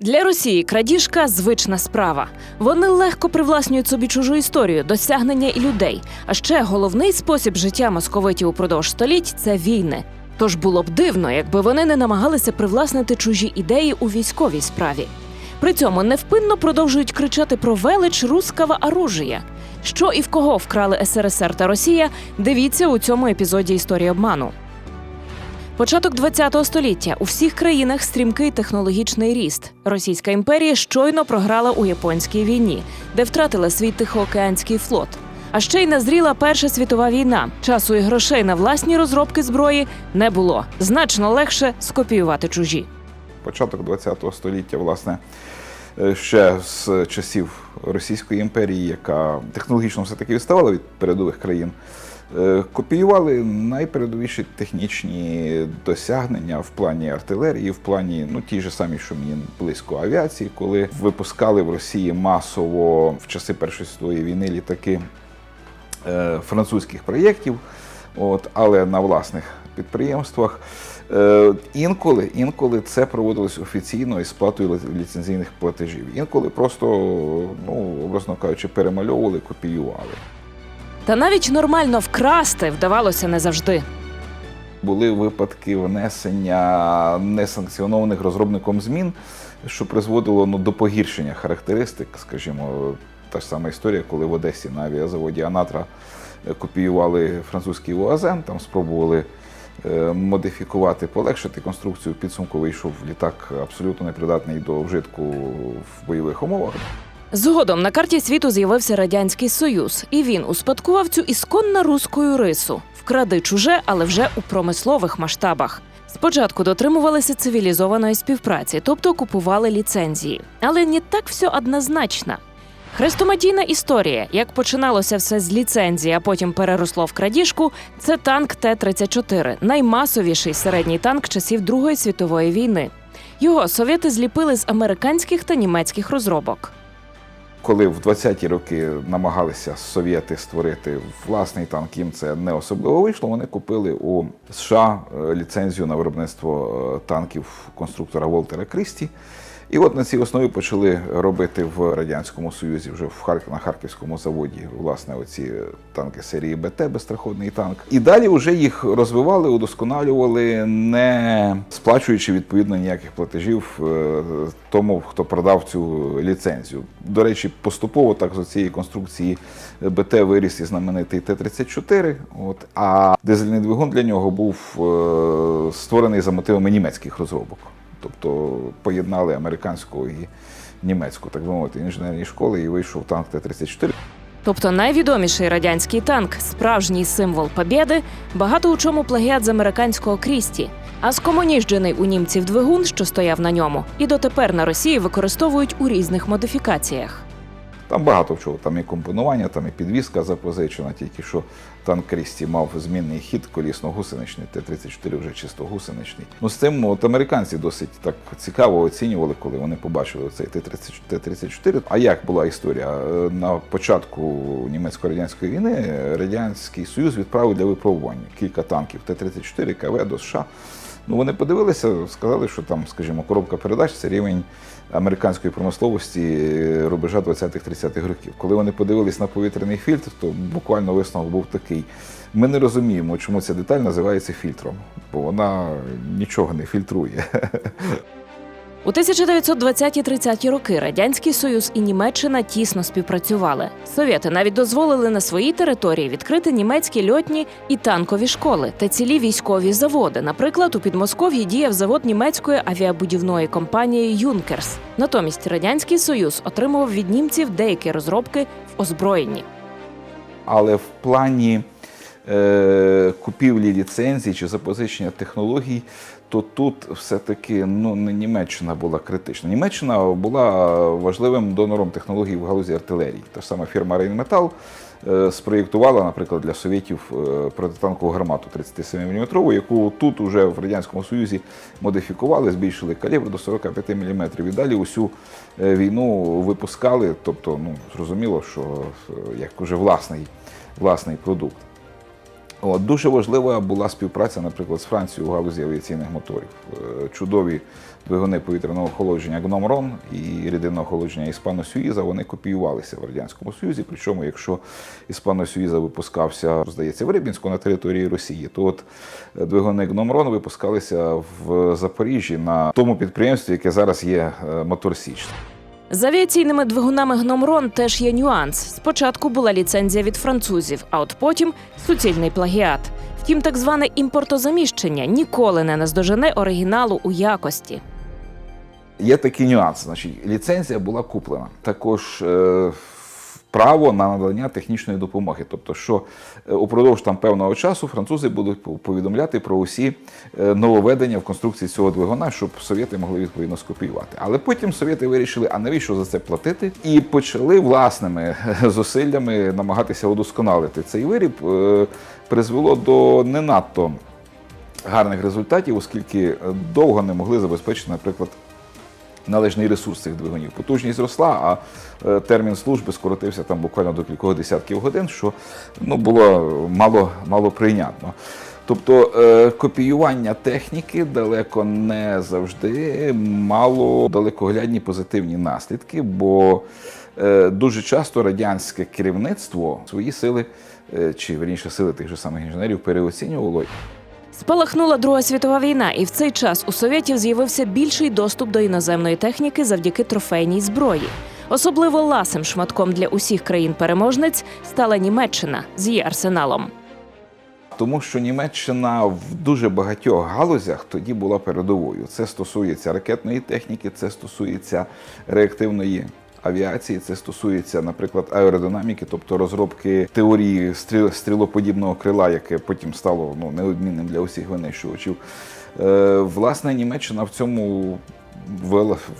Для Росії крадіжка звична справа. Вони легко привласнюють собі чужу історію, досягнення і людей. А ще головний спосіб життя московитів упродовж століть це війни. Тож було б дивно, якби вони не намагалися привласнити чужі ідеї у військовій справі. При цьому невпинно продовжують кричати про велич руского оружия. Що і в кого вкрали СРСР та Росія, дивіться у цьому епізоді історії обману. Початок ХХ століття у всіх країнах стрімкий технологічний ріст. Російська імперія щойно програла у японській війні, де втратила свій тихоокеанський флот. А ще й назріла Перша світова війна. Часу і грошей на власні розробки зброї не було. Значно легше скопіювати чужі. початок ХХ століття, власне, е, ще з часів Російської імперії, яка технологічно все-таки відставала від передових країн, копіювали найпередовіші технічні досягнення в плані артилерії, в плані ну ті ж самі, що мені близько авіації, коли випускали в Росії масово в часи Першої світової війни літаки е, французьких проєктів, от, але на власних підприємствах. Е, інколи, інколи це проводилось офіційно із сплатою ліцензійних платежів. Інколи просто, ну, образно кажучи, перемальовували, копіювали. Та навіть нормально вкрасти вдавалося не завжди. Були випадки внесення несанкціонованих розробником змін, що призводило ну, до погіршення характеристик, скажімо, та ж сама історія, коли в Одесі на авіазаводі Анатра копіювали французький УАЗН, там спробували е, модифікувати, полегшити конструкцію. Підсумку вийшов літак абсолютно непридатний до вжитку в бойових умовах. Згодом на карті світу з'явився радянський союз, і він успадкував цю ісконно руську рису вкради чуже, але вже у промислових масштабах. Спочатку дотримувалися цивілізованої співпраці, тобто купували ліцензії. Але не так все однозначно. Хрестоматійна історія, як починалося все з ліцензії, а потім переросло в крадіжку, це танк Т-34, наймасовіший середній танк часів Другої світової війни. Його совєти зліпили з американських та німецьких розробок. Коли в 20-ті роки намагалися совєти створити власний танк, їм це не особливо вийшло. Вони купили у США е, ліцензію на виробництво е, танків конструктора Волтера Крісті. І от на цій основі почали робити в радянському союзі вже в Харк... на харківському заводі власне оці танки серії БТ, безстраховний танк. І далі вже їх розвивали, удосконалювали, не сплачуючи відповідно ніяких платежів е, тому, хто продав цю ліцензію. До речі, поступово так з цієї конструкції БТ виріс і знаменитий Т-34. От а дизельний двигун для нього був е, створений за мотивами німецьких розробок. Тобто поєднали американську і німецьку, так би мовити, інженерні школи, і вийшов танк Т-34. Тобто найвідоміший радянський танк, справжній символ побєди, багато у чому плагіат з американського крісті. А скомоніжджений у німців двигун, що стояв на ньому, і дотепер на Росії використовують у різних модифікаціях. Там багато чого, там і компонування, там і підвізка запозичена, тільки що танк Крісті мав змінний хід колісно-гусеничний, Т-34 вже чисто гусеничний. Ну з цим от американці досить так цікаво оцінювали, коли вони побачили цей Т-34. А як була історія? Е, На початку німецько-радянської війни Радянський Союз відправив для випробування кілька танків Т-34 КВ до США. Ну, вони подивилися, сказали, що там, скажімо, коробка передач це рівень американської промисловості е, рубежа 20-30-х років. Коли вони подивились на повітряний фільтр, то буквально висновок був такий. Ми не розуміємо, чому ця деталь називається фільтром, бо вона нічого не фільтрує. У 1920-30 роки Радянський Союз і Німеччина тісно співпрацювали. Совєти навіть дозволили на своїй території відкрити німецькі льотні і танкові школи та цілі військові заводи. Наприклад, у Підмосков'ї діяв завод німецької авіабудівної компанії Юнкерс. Натомість Радянський Союз отримував від німців деякі розробки в озброєнні. Але в плані купівлі ліцензій чи запозичення технологій, то тут все-таки ну, не Німеччина була критична. Німеччина була важливим донором технологій в галузі артилерії. Та ж сама фірма Рейнметал е, спроєктувала, наприклад, для совєтів е, протитанкову гармату 37 мм, яку тут уже в Радянському Союзі модифікували, збільшили калібр до 45 мм. І далі усю е, війну випускали. Тобто, ну, зрозуміло, що е, як уже власний, власний продукт. От, дуже важлива була співпраця, наприклад, з Францією у галузі авіаційних моторів. Е, Чудові двигуни повітряного охолодження Гномрон і рідинного охолодження Іспано Сюїза вони копіювалися в Радянському Союзі. Причому, якщо Іспано Сюїза випускався, здається, в Рибінську на території Росії, то от е, двигуни Гномрон випускалися в Запоріжжі на тому підприємстві, яке зараз є е, Мотор Січ. З авіаційними двигунами Гномрон теж є нюанс. Спочатку була ліцензія від французів, а от потім суцільний плагіат. Втім, так зване імпортозаміщення ніколи не наздожене оригіналу у якості. Є такий нюанс. Значить, ліцензія була куплена. Також е, право на надання технічної допомоги. Тобто, що е, упродовж там певного часу французи будуть повідомляти про усі е, нововведення в конструкції цього двигуна, щоб совєти могли відповідно скопіювати. Але потім совєти вирішили, а навіщо за це платити? І почали власними е, зусиллями намагатися удосконалити цей виріб. Призвело до не надто гарних результатів, оскільки довго не могли забезпечити, наприклад, належний ресурс цих двигунів. Потужність зросла, а е, термін служби скоротився там буквально до кількох десятків годин, що ну, було мало, мало прийнятно. Тобто е, копіювання техніки далеко не завжди мало далекоглядні позитивні наслідки, бо е, дуже часто радянське керівництво свої сили, чи верніше сили тих же самих інженерів переоцінювало Спалахнула Друга світова війна, і в цей час у совєтів з'явився більший доступ до іноземної техніки завдяки трофейній зброї. Особливо ласим шматком для усіх країн-переможниць стала Німеччина з її арсеналом. Тому що Німеччина в дуже багатьох галузях тоді була передовою. Це стосується ракетної техніки, це стосується реактивної авіації, це стосується, наприклад, аеродинаміки, тобто розробки теорії стрілоподібного крила, яке потім стало ну, неодмінним для усіх винищувачів. Е, власне, Німеччина в цьому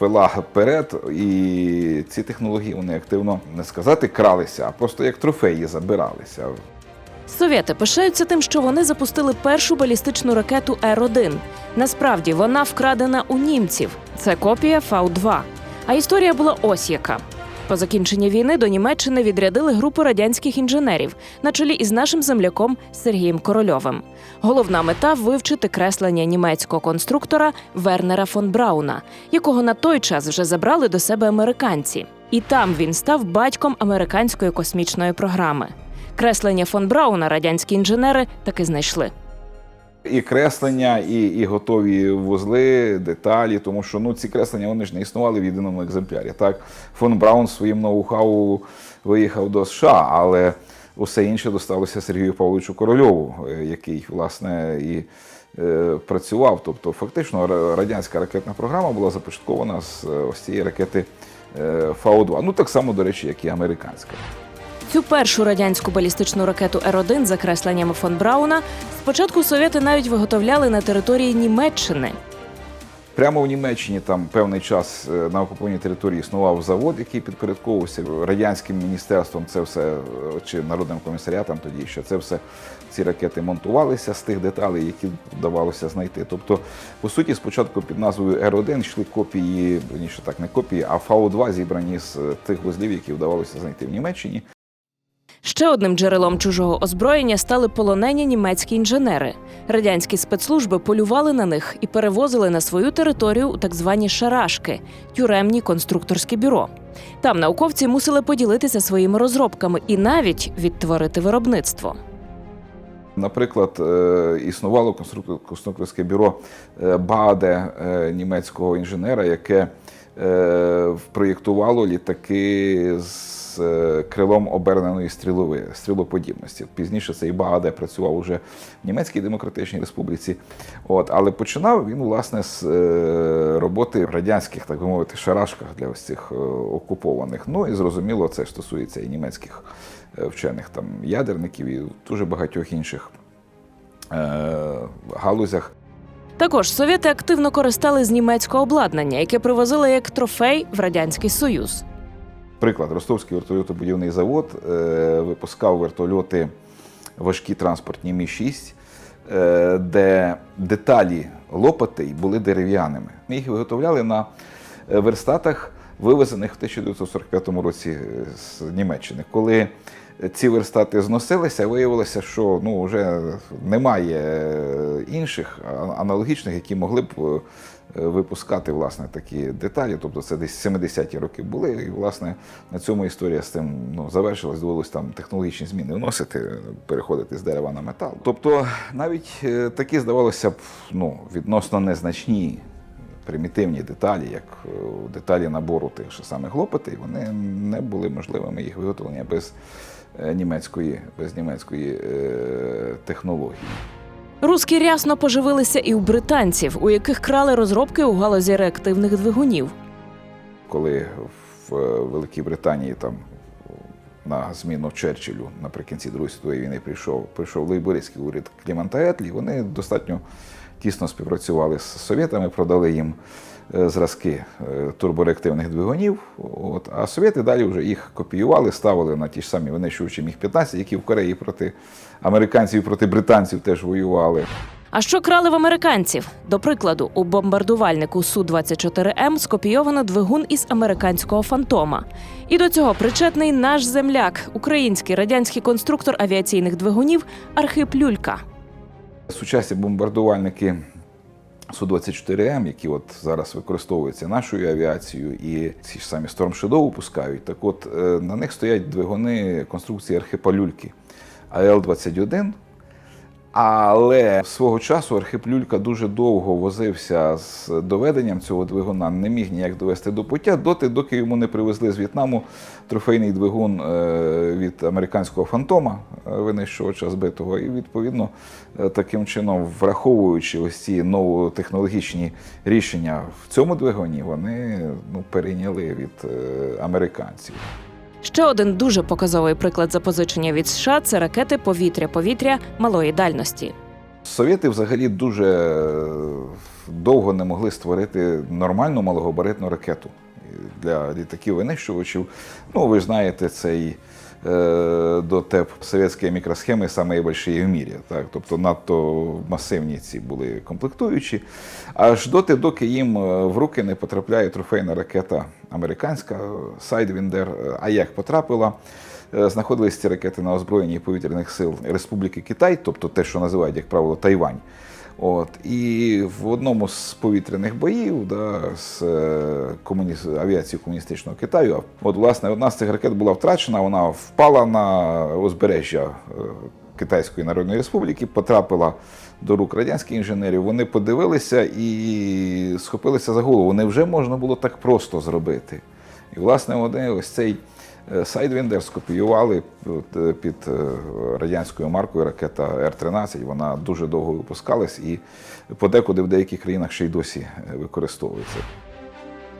вела, вперед, і ці технології вони активно не сказати кралися, а просто як трофеї забиралися. Совєти пишаються тим, що вони запустили першу балістичну ракету Р-1. Насправді вона вкрадена у німців. Це копія Фау-2. А історія була ось яка. По закінченні війни до Німеччини відрядили групу радянських інженерів на чолі із нашим земляком Сергієм Корольовим. Головна мета вивчити креслення німецького конструктора Вернера фон Брауна, якого на той час вже забрали до себе американці. І там він став батьком американської космічної програми. Креслення фон Брауна радянські інженери таки знайшли. І креслення, і, і готові вузли, деталі, тому що ну, ці креслення вони ж не існували в єдиному екземплярі. Так, фон Браун своїм ноу-хау виїхав до США, але усе інше досталося Сергію Павловичу Корольову, е, який, власне, і е, працював. Тобто, фактично, радянська ракетна програма була започаткована з е, ось цієї ракети е, Фау-2. Ну, так само, до речі, як і американська. Цю першу радянську балістичну ракету Р-1 за кресленнями фон Брауна спочатку совєти навіть виготовляли на території Німеччини. Прямо в Німеччині там певний час е, на окупованій території існував завод, який підпорядковувався радянським міністерством. Це все е, чи народним комісаріатом тоді ще це все ці ракети монтувалися з тих деталей, які вдавалося знайти. Тобто, по суті, спочатку під назвою Р1 йшли копії, ніж так не копії, а Фау-2 зібрані з е, тих вузлів, які вдавалося знайти в Німеччині. Ще одним джерелом чужого озброєння стали полонені німецькі інженери. Радянські спецслужби полювали на них і перевозили на свою територію у так звані шарашки тюремні конструкторські бюро. Там науковці мусили поділитися своїми розробками і навіть відтворити виробництво. Наприклад, е, існувало конструкторське бюро е, Бааде е, німецького інженера, яке е, проєктувало літаки з е, крилом оберненої стрілови, стрілоподібності. Пізніше цей Бааде працював уже в Німецькій Демократичній Республіці. От, але починав він, власне, з е, роботи в радянських, так би мовити, шарашках для ось цих е, окупованих. Ну і зрозуміло, це стосується і німецьких вчених там ядерників і дуже багатьох інших галузях. Також совєти активно користали з німецького обладнання, яке привозили як трофей в радянський союз. Приклад, Ростовський вертольотобудівний завод е, випускав вертольоти важкі транспортні Мі-6, е, де деталі лопатей були дерев'яними. Ми їх виготовляли на е, верстатах, вивезених в 1945 році з Німеччини. Коли ці верстати зносилися, виявилося, що ну, вже немає інших аналогічних, які могли б випускати власне, такі деталі. Тобто це десь 70-ті роки були. І власне на цьому історія з цим ну, завершилась, довелось там технологічні зміни вносити, переходити з дерева на метал. Тобто навіть е, такі, здавалося б, ну, відносно незначні примітивні деталі, як е, деталі набору тих же самих лопатей, вони не були можливими їх виготовлення без е, німецької, без німецької е, технології. Руські рясно поживилися і у британців, у яких крали розробки у галузі реактивних двигунів. коли в е, Великій Британії там на зміну Черчиллю наприкінці Другої світової війни прийшов, прийшов лейбористський уряд Кліманта Етлі, вони достатньо тісно співпрацювали з совєтами, продали їм е, зразки е, турбореактивних двигунів. От, а совєти далі вже їх копіювали, ставили на ті ж самі винищувачі Міг-15, які в Кореї проти американців проти британців теж воювали. А що крали в американців? До прикладу, у бомбардувальнику Су-24М скопійовано двигун із американського фантома. І до цього причетний наш земляк, український радянський конструктор авіаційних двигунів Архип Люлька. Сучасні бомбардувальники Су-24М, які от зараз використовуються нашою авіацією, і ці ж самі Storm Shadow випускають. Так от е, на них стоять двигуни конструкції архипалюльки АЛ-21. Але свого часу Архип Люлька дуже довго возився з доведенням цього двигуна, не міг ніяк довести до пуття, доти, доки йому не привезли з В'єтнаму трофейний двигун е, від американського фантома, е, винищувача збитого. І відповідно е, таким чином, враховуючи ось ці новотехнологічні рішення в цьому двигуні, вони ну, перейняли від американців. Ще один дуже показовий приклад запозичення від США це ракети повітря-повітря малої дальності. Совєти взагалі дуже е, довго не могли створити нормальну малогабаритну ракету для літаків винищувачів. Ну, ви знаєте, цей е, дотеп совєтської мікросхеми найбільші в мірі. Так? Тобто надто масивні ці були комплектуючі. Аж доти, доки їм е, в руки не потрапляє трофейна ракета американська Sidewinder. А як потрапила? Е, Знаходились ці ракети на озброєнні повітряних сил Республіки Китай, тобто те, що називають, як правило, Тайвань. От і в одному з повітряних боїв да, з е, комуні... авіацією комуністичного Китаю, от власне одна з цих ракет була втрачена, вона впала на узбережжя е, Китайської Народної Республіки, потрапила до рук радянських інженерів. Вони подивилися і схопилися за голову. Невже можна було так просто зробити? І, власне, вони ось цей Сайдвіндер скопіювали е, під е, радянською маркою ракета Р-13. Вона дуже довго випускалась і подекуди в деяких країнах ще й досі е, використовується.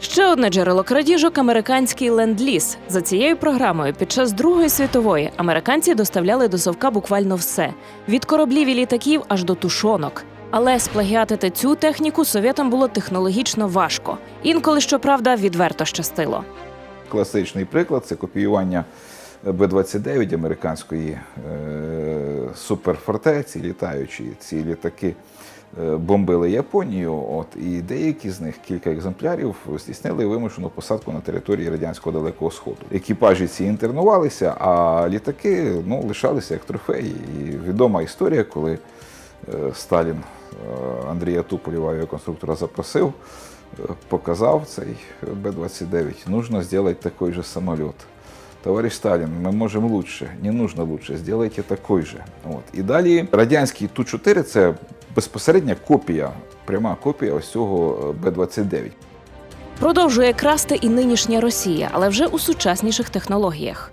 Ще одне джерело крадіжок американський ленд-ліз. За цією програмою під час Другої світової американці доставляли до совка буквально все від кораблів і літаків аж до тушонок. Але сплагіатити цю техніку совєтам було технологічно важко. Інколи, щоправда, відверто щастило. Класичний приклад це копіювання Б-29 американської е, суперфортеці, літаючі. Ці літаки е, бомбили Японію. От, і деякі з них, кілька екземплярів, здійснили вимушену посадку на території радянського далекого сходу. Екіпажі ці інтернувалися, а літаки ну, лишалися як трофеї. І відома історія, коли е, Сталін Андрія Туполєва, авіаконструктора, запросив, показав цей Б-29. Нужно сделать такой же самолет. Товарищ Сталин, мы можем лучше, не нужно лучше, сделайте такой же. От. І далі радянський Ту-4 це безпосередня копія, пряма копія ось цього е, Б-29. Продовжує красти і нинішня Росія, але вже у сучасніших технологіях.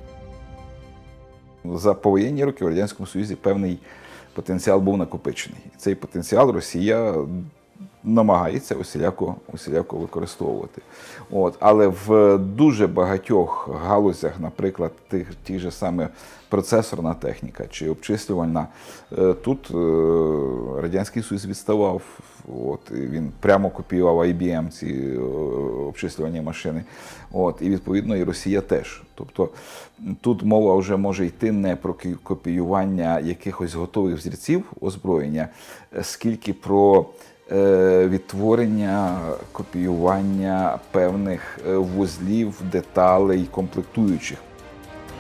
За повоєнні роки в Радянському Союзі певний потенціал був накопичений. І цей потенціал Росія намагається усіляко, усіляко використовувати. От. Але в дуже багатьох галузях, наприклад, тих, ті ж саме процесорна техніка чи обчислювальна, е, тут е, Радянський Союз відставав. От, і він прямо копіював IBM ці е, обчислювальні машини. От, і відповідно і Росія теж. Тобто тут мова вже може йти не про копіювання якихось готових взірців озброєння, скільки про відтворення, копіювання певних е, вузлів, деталей, комплектуючих.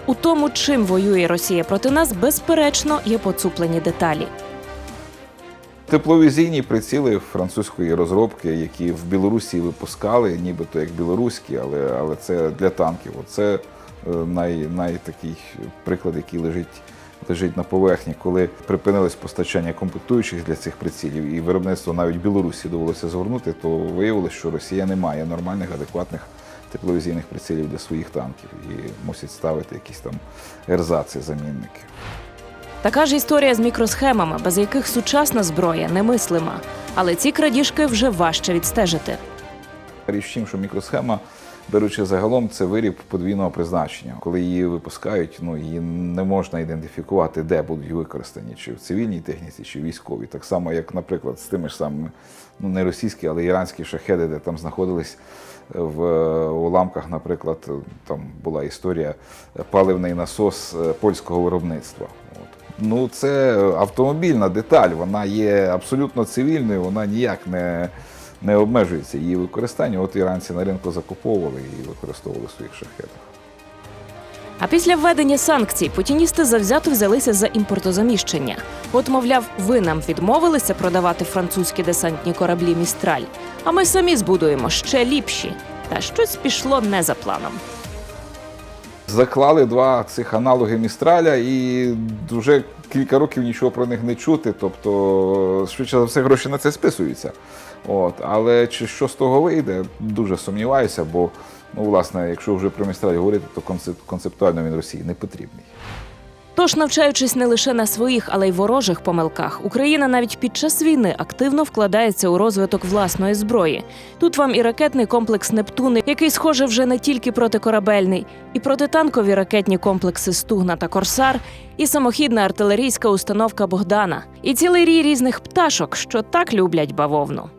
У тому, чим воює Росія проти нас, безперечно, є поцуплені деталі. Тепловізійні приціли французької розробки, які в Білорусі випускали, нібито як білоруські, але, але це для танків. Це най, най такий приклад, який лежить, лежить на поверхні, коли припинилось постачання комплектуючих для цих прицілів, і виробництво навіть Білорусі довелося згорнути, то виявилось, що Росія не має нормальних, адекватних тепловізійних прицілів для своїх танків і мусять ставити якісь там ерзаци, замінники. Така ж історія з мікросхемами, без яких сучасна зброя немислима. Але ці крадіжки вже важче відстежити. Річ в тім, що мікросхема, беручи загалом, це виріб подвійного призначення. Коли її випускають, ну її не можна ідентифікувати, де будуть використані, чи в цивільній техніці, чи в військовій. Так само, як, наприклад, з тими ж самими, ну не російські, але іранські шахеди, де там знаходились в е, уламках, наприклад, там була історія е, паливний насос е, польського виробництва. Ну, це автомобільна деталь, вона є абсолютно цивільною, вона ніяк не, не обмежується її використання. От іранці на ринку закуповували і використовували в своїх шахетах. А після введення санкцій путіністи завзято взялися за імпортозаміщення. От, мовляв, ви нам відмовилися продавати французькі десантні кораблі Містраль, а ми самі збудуємо ще ліпші. Та щось пішло не за планом. Заклали два цих аналоги Містраля і вже кілька років нічого про них не чути. Тобто, швидше за все, гроші на це списуються. От. Але чи що з того вийде, дуже сумніваюся, бо, ну, власне, якщо вже про Містраль говорити, то концеп- концептуально він Росії не потрібний. Тож, навчаючись не лише на своїх, але й ворожих помилках, Україна навіть під час війни активно вкладається у розвиток власної зброї. Тут вам і ракетний комплекс Нептуни, який схоже вже не тільки протикорабельний, і протитанкові ракетні комплекси Стугна та Корсар, і самохідна артилерійська установка Богдана, і цілий рій різних пташок, що так люблять бавовну.